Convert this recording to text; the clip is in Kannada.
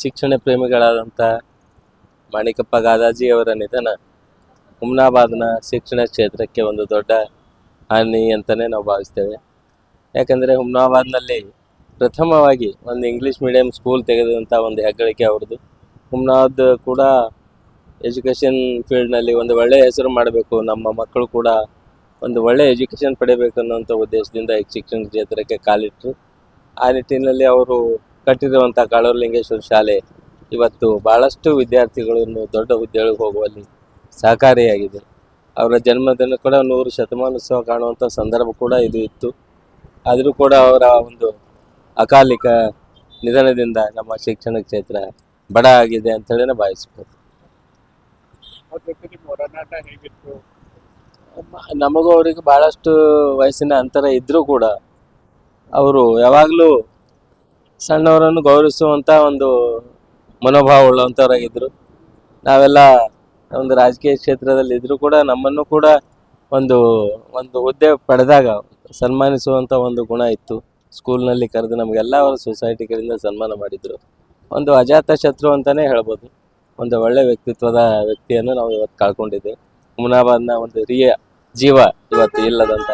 ಶಿಕ್ಷಣ ಪ್ರೇಮಿಗಳಾದಂಥ ಮಾಣಿಕಪ್ಪ ಗಾದಾಜಿ ಅವರ ನಿಧನ ಹುಮ್ನಾಬಾದ್ನ ಶಿಕ್ಷಣ ಕ್ಷೇತ್ರಕ್ಕೆ ಒಂದು ದೊಡ್ಡ ಹಾನಿ ಅಂತಲೇ ನಾವು ಭಾವಿಸ್ತೇವೆ. ಯಾಕಂದರೆ ಹುಮ್ನಾಬಾದ್ನಲ್ಲಿ ಪ್ರಥಮವಾಗಿ ಒಂದು ಇಂಗ್ಲೀಷ್ ಮೀಡಿಯಂ ಸ್ಕೂಲ್ ತೆಗೆದಂಥ ಒಂದು ಹೆಗ್ಗಳಿಕೆ ಅವ್ರದ್ದು. ಹುಮ್ನಾಬಾದ್ ಕೂಡ ಎಜುಕೇಷನ್ ಫೀಲ್ಡ್ನಲ್ಲಿ ಒಂದು ಒಳ್ಳೆಯ ಹೆಸರು ಮಾಡಬೇಕು, ನಮ್ಮ ಮಕ್ಕಳು ಕೂಡ ಒಂದು ಒಳ್ಳೆಯ ಎಜುಕೇಷನ್ ಪಡಿಬೇಕು ಅನ್ನೋಂಥ ಉದ್ದೇಶದಿಂದ ಈ ಶಿಕ್ಷಣ ಕ್ಷೇತ್ರಕ್ಕೆ ಕಾಲಿಟ್ಟರು ಆ ನಿಟ್ಟಿನಲ್ಲಿ ಅವರು ಕಟ್ಟಿರುವಂಥ ಕಾಳೂರು ಲಿಂಗೇಶ್ವರ ಶಾಲೆ ಇವತ್ತು ಭಾಳಷ್ಟು ವಿದ್ಯಾರ್ಥಿಗಳನ್ನು ದೊಡ್ಡ ಹುದ್ದೆಗಳಿಗೆ ಹೋಗುವಲ್ಲಿ ಸಹಕಾರಿಯಾಗಿದೆ. ಅವರ ಜನ್ಮದಿನ ಕೂಡ ನೂರು ಶತಮಾನೋತ್ಸವ ಕಾಣುವಂಥ ಸಂದರ್ಭ ಕೂಡ ಇದು ಇತ್ತು. ಆದರೂ ಕೂಡ ಅವರ ಒಂದು ಅಕಾಲಿಕ ನಿಧನದಿಂದ ನಮ್ಮ ಶಿಕ್ಷಣ ಕ್ಷೇತ್ರ ಬಡ ಆಗಿದೆ ಅಂತೇಳಿ ಭಾವಿಸ್ಬೋದು. ನಮಗೂ ಅವರಿಗೆ ಭಾಳಷ್ಟು ವಯಸ್ಸಿನ ಅಂತರ ಇದ್ದರೂ ಕೂಡ ಅವರು ಯಾವಾಗಲೂ ಸಣ್ಣವರನ್ನು ಗೌರವಿಸುವಂಥ ಒಂದು ಮನೋಭಾವ ಉಳ್ಳವಂಥವರಾಗಿದ್ದರು ನಾವೆಲ್ಲ ಒಂದು ರಾಜಕೀಯ ಕ್ಷೇತ್ರದಲ್ಲಿ ಇದ್ದರೂ ಕೂಡ ನಮ್ಮನ್ನು ಕೂಡ ಒಂದು ಒಂದು ಹುದ್ದೆ ಪಡೆದಾಗ ಸನ್ಮಾನಿಸುವಂಥ ಒಂದು ಗುಣ ಇತ್ತು. ಸ್ಕೂಲ್ನಲ್ಲಿ ಕರೆದು ನಮಗೆಲ್ಲ ಅವರ ಸೊಸೈಟಿ ಕಡೆಯಿಂದ ಸನ್ಮಾನ ಮಾಡಿದರು. ಒಂದು ಅಜಾತ ಶತ್ರು ಅಂತಲೇ ಹೇಳ್ಬೋದು. ಒಂದು ಒಳ್ಳೆ ವ್ಯಕ್ತಿತ್ವದ ವ್ಯಕ್ತಿಯನ್ನು ನಾವು ಇವತ್ತು ಕಳ್ಕೊಂಡಿದ್ದೇವೆ. ಮುನಾಬಾದ್ನ ಒಂದು ರಿಯ ಜೀವ ಇವತ್ತು ಇಲ್ಲದಂತ